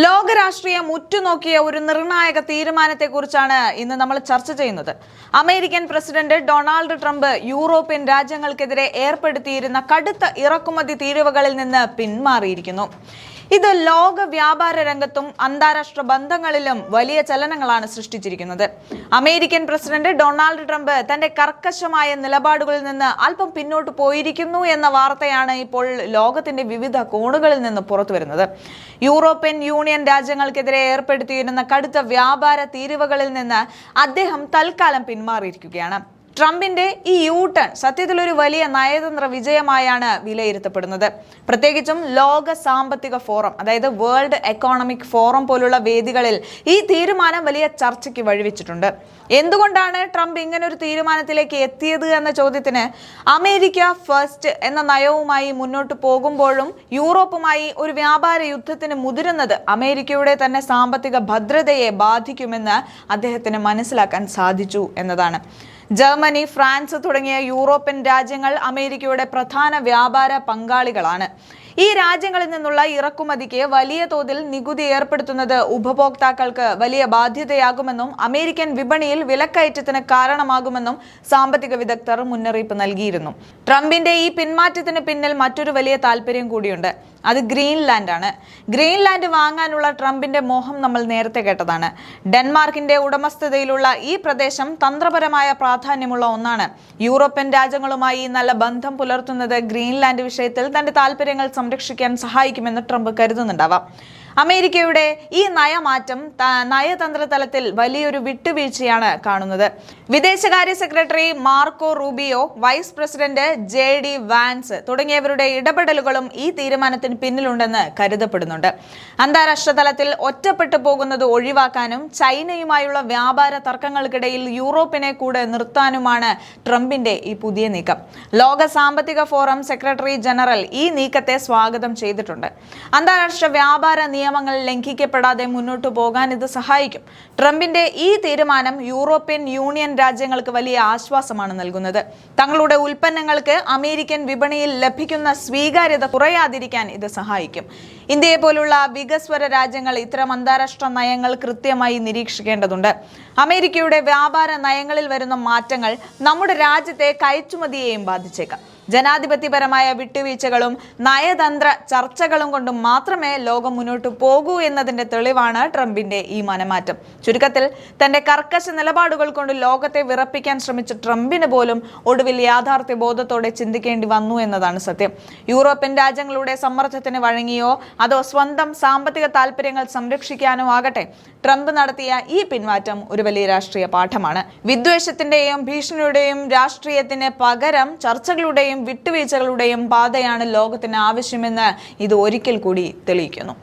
ലോകരാഷ്ട്രീയം ഉറ്റുനോക്കിയ ഒരു നിർണായക തീരുമാനത്തെക്കുറിച്ചാണ് ഇന്ന് നമ്മൾ ചർച്ച ചെയ്യുന്നത്. American president Donald Trump European രാജ്യങ്ങൾക്കെതിരെ ഏർപ്പെടുത്തിയിരുന്ന കടുത്ത ഇറക്കുമതി തീരുവകളിൽ നിന്ന് പിന്മാറിയിരിക്കുന്നു. ഇത് ലോക വ്യാപാര രംഗത്തും അന്താരാഷ്ട്ര ബന്ധങ്ങളിലും വലിയ ചലനങ്ങളാണ് സൃഷ്ടിച്ചിരിക്കുന്നത്. അമേരിക്കൻ പ്രസിഡന്റ് ഡൊണാൾഡ് ട്രംപ് തന്റെ കർക്കശമായ നിലപാടുകളിൽ നിന്ന് അല്പം പിന്നോട്ട് പോയിരിക്കുന്നു എന്ന വാർത്തയാണ് ഇപ്പോൾ ലോകത്തിന്റെ വിവിധ കോണുകളിൽ നിന്ന് പുറത്തു വരുന്നത് യൂറോപ്യൻ യൂണിയൻ രാജ്യങ്ങൾക്കെതിരെ ഏർപ്പെടുത്തിയിരുന്ന കടുത്ത വ്യാപാര തീരുവകളിൽ നിന്ന് അദ്ദേഹം തൽക്കാലം പിന്മാറിയിരിക്കുകയാണ്. ട്രംപിന്റെ ഈ യൂ ടേൺ സത്യത്തിൽ ഒരു വലിയ നയതന്ത്ര വിജയമായാണ് വിലയിരുത്തപ്പെടുന്നത്. പ്രത്യേകിച്ചും ലോക സാമ്പത്തിക ഫോറം അതായത് വേൾഡ് എക്കോണമിക് ഫോറം പോലുള്ള വേദികളിൽ ഈ തീരുമാനം വലിയ ചർച്ചയ്ക്ക് വഴിവെച്ചിട്ടുണ്ട്. എന്തുകൊണ്ടാണ് ട്രംപ് ഇങ്ങനെ ഒരു തീരുമാനത്തിലേക്ക് എത്തിയത് എന്ന ചോദ്യത്തിന് അമേരിക്ക ഫസ്റ്റ് എന്ന നയവുമായി മുന്നോട്ട് പോകുമ്പോഴും യൂറോപ്പുമായി ഒരു വ്യാപാര യുദ്ധത്തിന് മുതിരുന്നത് അമേരിക്കയുടെ തന്നെ സാമ്പത്തിക ഭദ്രതയെ ബാധിക്കുമെന്ന് അദ്ദേഹത്തിന് മനസ്സിലാക്കാൻ സാധിച്ചു എന്നതാണ്. ജർമ്മനി ഫ്രാൻസ് തുടങ്ങിയ യൂറോപ്യൻ രാജ്യങ്ങൾ അമേരിക്കയുടെ പ്രധാന വ്യാപാര പങ്കാളികളാണ്. ഈ രാജ്യങ്ങളിൽ നിന്നുള്ള ഇറക്കുമതിക്ക് വലിയ തോതിൽ നികുതി ഏർപ്പെടുത്തുന്നത് ഉപഭോക്താക്കൾക്ക് വലിയ ബാധ്യതയാകുമെന്നും അമേരിക്കൻ വിപണിയിൽ വിലക്കയറ്റത്തിന് കാരണമാകുമെന്നും സാമ്പത്തിക വിദഗ്ധർ മുന്നറിയിപ്പ് നൽകിയിരുന്നു. ട്രംപിന്റെ ഈ പിന്മാറ്റത്തിന് പിന്നിൽ മറ്റൊരു വലിയ താല്പര്യം കൂടിയുണ്ട്. അത് ഗ്രീൻലാൻഡ് ആണ് ഗ്രീൻലാൻഡ് വാങ്ങാനുള്ള ട്രംപിന്റെ മോഹം നമ്മൾ നേരത്തെ കേട്ടതാണ്. ഡെൻമാർക്കിന്റെ ഉടമസ്ഥതയിലുള്ള ഈ പ്രദേശം തന്ത്രപരമായ പ്രാധാന്യമുള്ള ഒന്നാണ്. യൂറോപ്യൻ രാജ്യങ്ങളുമായി നല്ല ബന്ധം പുലർത്തുന്നത് ഗ്രീൻലാൻഡ് വിഷയത്തിൽ തന്റെ താല്പര്യങ്ങൾ സംരക്ഷിക്കാൻ സഹായിക്കുമെന്ന് ട്രംപ് കരുതുന്നുണ്ടാവാം. അമേരിക്കയുടെ ഈ നയമാറ്റം നയതന്ത്ര തലത്തിൽ വലിയൊരു വിട്ടുവീഴ്ചയാണ് കാണുന്നത്. വിദേശകാര്യ secretary Marco Rubio vice president J D Vance തുടങ്ങിയവരുടെ ഇടപെടലുകളും ഈ തീരുമാനത്തിന് പിന്നിലുണ്ടെന്ന് കരുതപ്പെടുന്നുണ്ട്. അന്താരാഷ്ട്ര തലത്തിൽ ഒറ്റപ്പെട്ടു പോകുന്നത് ഒഴിവാക്കാനും ചൈനയുമായുള്ള വ്യാപാര തർക്കങ്ങൾക്കിടയിൽ യൂറോപ്പിനെ കൂടെ നിർത്താനുമാണ് ട്രംപിന്റെ ഈ പുതിയ നീക്കം. ലോക സാമ്പത്തിക ഫോറം സെക്രട്ടറി ജനറൽ ഈ നീക്കത്തെ സ്വാഗതം ചെയ്തിട്ടുണ്ട്. അന്താരാഷ്ട്ര വ്യാപാര നിയമങ്ങൾ ലംഘിക്കപ്പെടാതെ മുന്നോട്ടു പോകാൻ ഇത് സഹായിക്കും. ട്രംപിന്റെ ഈ തീരുമാനം യൂറോപ്യൻ യൂണിയൻ രാജ്യങ്ങൾക്ക് വലിയ ആശ്വാസമാണ് നൽകുന്നത്. തങ്ങളുടെ ഉൽപ്പന്നങ്ങൾക്ക് അമേരിക്കൻ വിപണിയിൽ ലഭിക്കുന്ന സ്വീകാര്യത കുറയാതിരിക്കാൻ ഇത് സഹായിക്കും. ഇന്ത്യയെ പോലുള്ള വികസ്വര രാജ്യങ്ങൾ ഇത്തരം അന്താരാഷ്ട്ര നയങ്ങൾ കൃത്യമായി നിരീക്ഷിക്കേണ്ടതുണ്ട്. അമേരിക്കയുടെ വ്യാപാര നയങ്ങളിൽ വരുന്ന മാറ്റങ്ങൾ നമ്മുടെ രാജ്യത്തെ കയറ്റുമതിയെയും ബാധിച്ചേക്കാം. ജനാധിപത്യപരമായ വിട്ടുവീഴ്ചകളും നയതന്ത്ര ചർച്ചകളും കൊണ്ടും മാത്രമേ ലോകം മുന്നോട്ട് പോകൂ എന്നതിന്റെ തെളിവാണ് ട്രംപിന്റെ ഈ മനമാറ്റം. ചുരുക്കത്തിൽ തന്റെ കർക്കശ നിലപാടുകൾ കൊണ്ട് ലോകത്തെ വിറപ്പിക്കാൻ ശ്രമിച്ച ട്രംപിന് പോലും ഒടുവിൽ യാഥാർത്ഥ്യ ബോധത്തോടെ ചിന്തിക്കേണ്ടി വന്നു എന്നതാണ് സത്യം. യൂറോപ്യൻ രാജ്യങ്ങളുടെ സമ്മർദ്ദത്തിന് വഴങ്ങിയോ അതോ സ്വന്തം സാമ്പത്തിക താല്പര്യങ്ങൾ സംരക്ഷിക്കാനോ ആകട്ടെ ട്രംപ് നടത്തിയ ഈ പിന്മാറ്റം ഒരു വലിയ രാഷ്ട്രീയ പാഠമാണ്. വിദ്വേഷത്തിന്റെയും ഭീഷണിയുടെയും രാഷ്ട്രീയത്തിന് പകരം ചർച്ചകളുടെയും വിട്ടുവീഴ്ചകളുടെയും പാതയാണ് ലോകത്തിന് ആവശ്യമെന്ന് ഇത് ഒരിക്കൽ കൂടി തെളിയിക്കുന്നു.